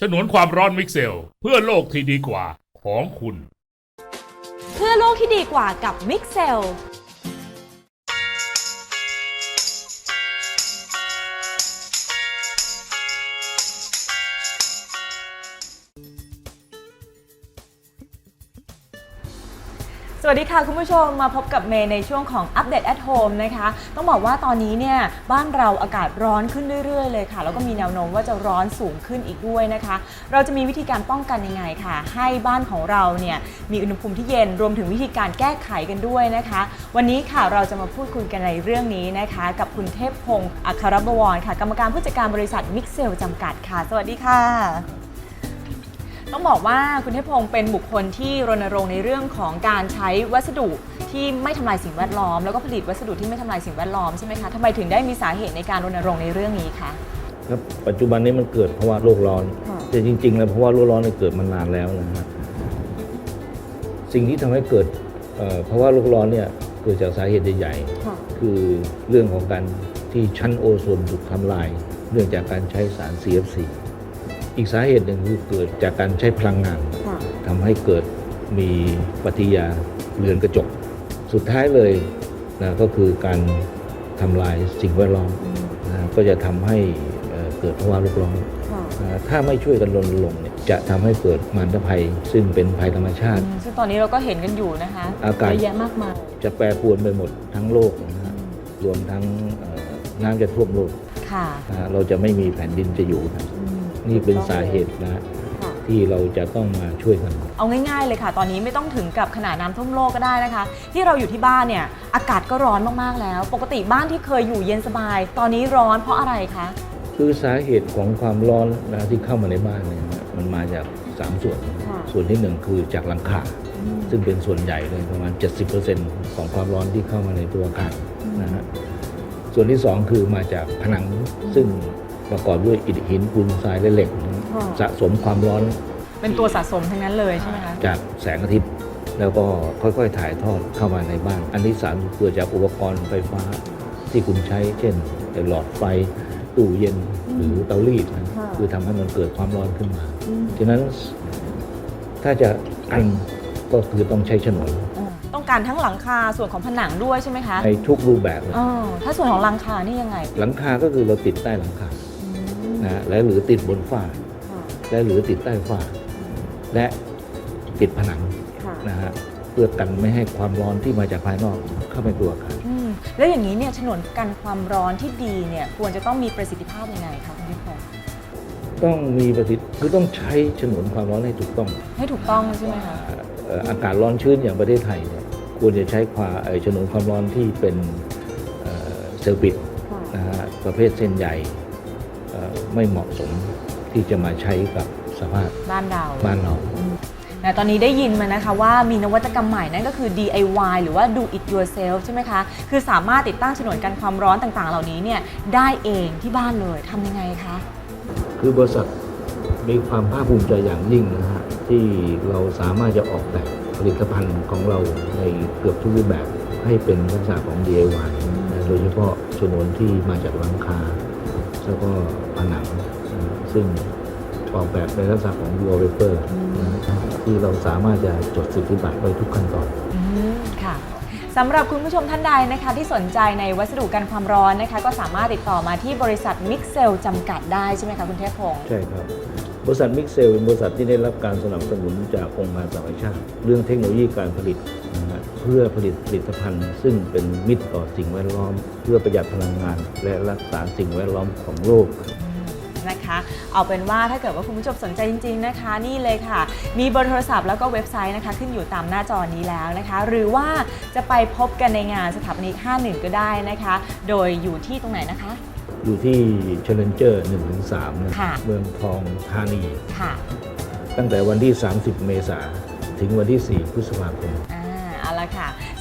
ฉนวนความร้อนมิกเซล เพื่อโลกที่ดีกว่าของคุณ เพื่อโลกที่ดีกว่ากับมิกเซล สวัสดีค่ะคุณผู้ชมมาพบกับเมย์ในช่วงของอัปเดต at home นะคะ ต้องบอกว่าตอนนี้เนี่ยบ้านเราอากาศร้อนขึ้นเรื่อย ๆ เลยค่ะ แล้วก็มีแนวโน้มว่าจะร้อนสูงขึ้นอีกด้วยนะคะ เราจะมีวิธีการป้องกันยังไงค่ะ ให้บ้านของเราเนี่ยมีอุณหภูมิที่เย็นรวมถึงวิธีการแก้ไขกันด้วยนะคะ วันนี้ค่ะเราจะมาพูดคุยกันในเรื่องนี้นะคะ กับคุณเทพพงศ์อัครบวรค่ะ กรรมการผู้จัดการบริษัทมิกเซลจำกัดค่ะ สวัสดีค่ะ ต้องบอกว่าคุณเทพพงศ์เป็นบุคคลที่รณรงค์ในเรื่องของการใช้วัสดุที่ไม่ทำลายสิ่งแวดล้อม แล้วก็ผลิตวัสดุที่ไม่ทำลายสิ่งแวดล้อมใช่ไหมคะทำไมถึงได้มีสาเหตุในการรณรงค์ในเรื่องนี้คะ ครับปัจจุบันนี้มันเกิดเพราะว่าโลกร้อน ค่ะ แต่จริงๆแล้วเพราะว่าโลกร้อนเนี่ยเกิดมานานแล้วนะฮะสิ่งที่ทำให้เกิดเอ่อเพราะว่าโลกร้อนเนี่ยเกิดจากสาเหตุใหญ่ค่ะๆคือเรื่องของการที่ชั้นโอโซนถูกทำลาย เนื่องจากการใช้สาร CFC อีกสาเหตุหนึ่งคือเกิดจากการใช้พลังงานค่ะทำให้เกิดมีปฏิกิริยาเรือนกระจก สุดท้ายเลยนะก็คือการทำลายสิ่งแวดล้อมนะก็จะทำให้เอ่อเกิดภาวะโลกร้อน ค่ะอ่าถ้าไม่ช่วยกันรณรงค์เนี่ยจะทำให้เกิดมารภัย ซึ่งเป็นภัยธรรมชาติ ซึ่งตอนนี้เราก็เห็นกันอยู่นะคะอากาศ เยอะแยะมากมายจะแปรปรวนไปหมดทั้งโลกนะฮะรวมทั้งเอ่อน้ำจะท่วมโลกค่ะนะฮะเราจะไม่มีแผ่นดินจะอยู่นะอืม นี่เป็นสาเหตุนะฮะค่ะที่เราจะต้องมาช่วยกัน เอาง่ายๆเลยค่ะ ตอนนี้ไม่ต้องถึงกับขนาดน้ำท่วมโลกก็ได้นะคะ ที่เราอยู่ที่บ้านเนี่ยอากาศก็ร้อนมากๆแล้ว ปกติบ้านที่เคยอยู่เย็นสบาย ตอนนี้ร้อนเพราะอะไรคะคือสาเหตุของความร้อนนะที่เข้ามาในบ้านเนี่ยนะมันมาจาก 3 ส่วนค่ะส่วนที่หนึ่งคือจากหลังคาซึ่งเป็นส่วนใหญ่เลยประมาณ 70%ของความร้อนที่เข้ามาในตัวอาคารนะฮะส่วนที่สองคือมาจากผนังซึ่ง ประกอบด้วยอิฐหินปูนทรายและเหล็กนะค่ะสะสมความร้อน เป็นตัวสะสมทั้งนั้นเลยใช่ไหมคะ จากแสงอาทิตย์ แล้วก็ค่อยๆถ่ายทอดเข้ามาในบ้าน อันที่สามเกิดจากอุปกรณ์ไฟฟ้าที่คุณใช้ เช่นหลอดไฟตู้เย็นหรือเตารีดนะค่ะคือทำให้มันเกิดความร้อนขึ้นมาฉะนั้นถ้าจะกันก็คือต้องใช้ฉนวนอ่าต้องการทั้งหลังคาส่วนของผนังด้วยใช่ไหมคะ ในทุกรูปแบบเลยอ๋อถ้าส่วนของหลังคานี่ยังไง หลังคาก็คือเราติดใต้หลังคาอืม นะฮะและหรือติดบนฝ้าค่ะและหรือติดใต้ฝ้า และติดผนังค่ะนะฮะเพื่อกันไม่ให้ความร้อนที่มาจากภายนอกเข้าไปตัวอาคารอืมแล้วอย่างนี้เนี่ยฉนวนกันความร้อนที่ดีเนี่ยควรจะต้องมีประสิทธิภาพยังไงคะคุณพิพงศ์ต้องมีประสิทธิคือต้องใช้ฉนวนความร้อนให้ถูกต้อง ให้ถูกต้องใช่ไหมคะเอ่ออากาศร้อนชื้นอย่างประเทศไทยเนี่ยควรจะใช้ความเอ่อฉนวนความร้อนที่เป็นเอ่อเซลล์ปิดนะฮะประเภทเส้นใหญ่เอ่อ ไม่เหมาะสมที่จะมาใช้กับสภาพบ้านเราบ้านเราแต่ตอนนี้ได้ยินมานะคะว่ามีนวัตกรรมใหม่นั่นก็คือ DIY หรือว่า do it yourself ใช่ไหมคะ คือสามารถติดตั้งฉนวนกันความร้อนต่างๆ เหล่านี้เนี่ยได้เองที่บ้านเลยทำยังไงคะ คือบริษัทมีความภาคภูมิใจอย่างยิ่งนะฮะที่เราสามารถจะออกแบบผลิตภัณฑ์ของเราในเกือบทุกรูปแบบให้เป็นลักษณะของ DIY นะโดยเฉพาะชนวนที่มาจากหลังคา แล้วก็ผนังนะซึ่งออกแบบในลักษณะของ wallpaper นะที่เราสามารถจะจดสิทธิบัตรไว้ทุกขั้นตอนอืมค่ะสำหรับคุณผู้ชมท่านใดนะคะที่สนใจในวัสดุกันความร้อนนะคะ ก็สามารถติดต่อมาที่บริษัท Mixel จำกัดได้ใช่ไหมคะคุณเทพพงศ์ใช่ครับ บริษัทมิกเซลเป็นบริษัทที่ได้รับการสนับสนุนจากองค์การสหประชาติเรื่องเทคโนโลยีการผลิตนะฮะเพื่อผลิตผลิตภัณฑ์ ซึ่งเป็นมิตรต่อสิ่งแวดล้อม เพื่อประหยัดพลังงาน และรักษาสิ่งแวดล้อมของโลก นะคะเอาเป็นว่าถ้าเกิดว่าคุณผู้ชมสนใจจริง ๆนะคะ นี่เลยค่ะ มีเบอร์โทรศัพท์แล้วก็เว็บไซต์นะคะ ขึ้นอยู่ตามหน้าจอนี้แล้วนะคะ หรือว่าจะไปพบกันในงานสถาปนิก 51 ก็ได้นะคะ โดยอยู่ที่ตรงไหนนะคะ อยู่ที่เชลเลนเจอร์1-3นะค่ะ เมืองทองธานี ค่ะตั้งแต่วันที่ 30 เมษายนถึงวันที่ 4 พฤษภาคมอ่าเอาละค่ะ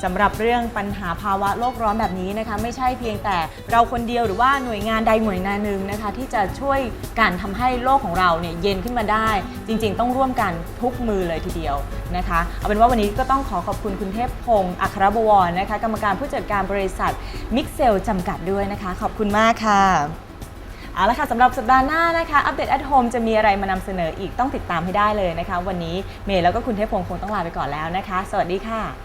สำหรับเรื่องปัญหาภาวะโลกร้อนแบบนี้นะคะไม่ใช่เพียงแต่เราคนเดียวหรือว่าหน่วยงานใดหน่วยงานหนึ่งนะคะที่จะช่วยการทำให้โลกของเราเนี่ยเย็นขึ้นมาได้ จริง ๆ ต้องร่วมกันทุกมือเลยทีเดียวนะคะเอาเป็นว่าวันนี้ก็ต้องขอขอบคุณคุณเทพพงศ์อัครบวรนะคะกรรมการผู้จัดการบริษัทมิกเซลจำกัดด้วยนะคะ ขอบคุณมากค่ะเอาละค่ะสำหรับสัปดาห์หน้านะคะอัปเดต at home จะมีอะไรมานำเสนออีกต้องติดตามให้ได้เลยนะคะ วันนี้เมย์แล้วก็คุณเทพพงศ์คงต้องลาไปก่อนแล้วนะคะ สวัสดีค่ะ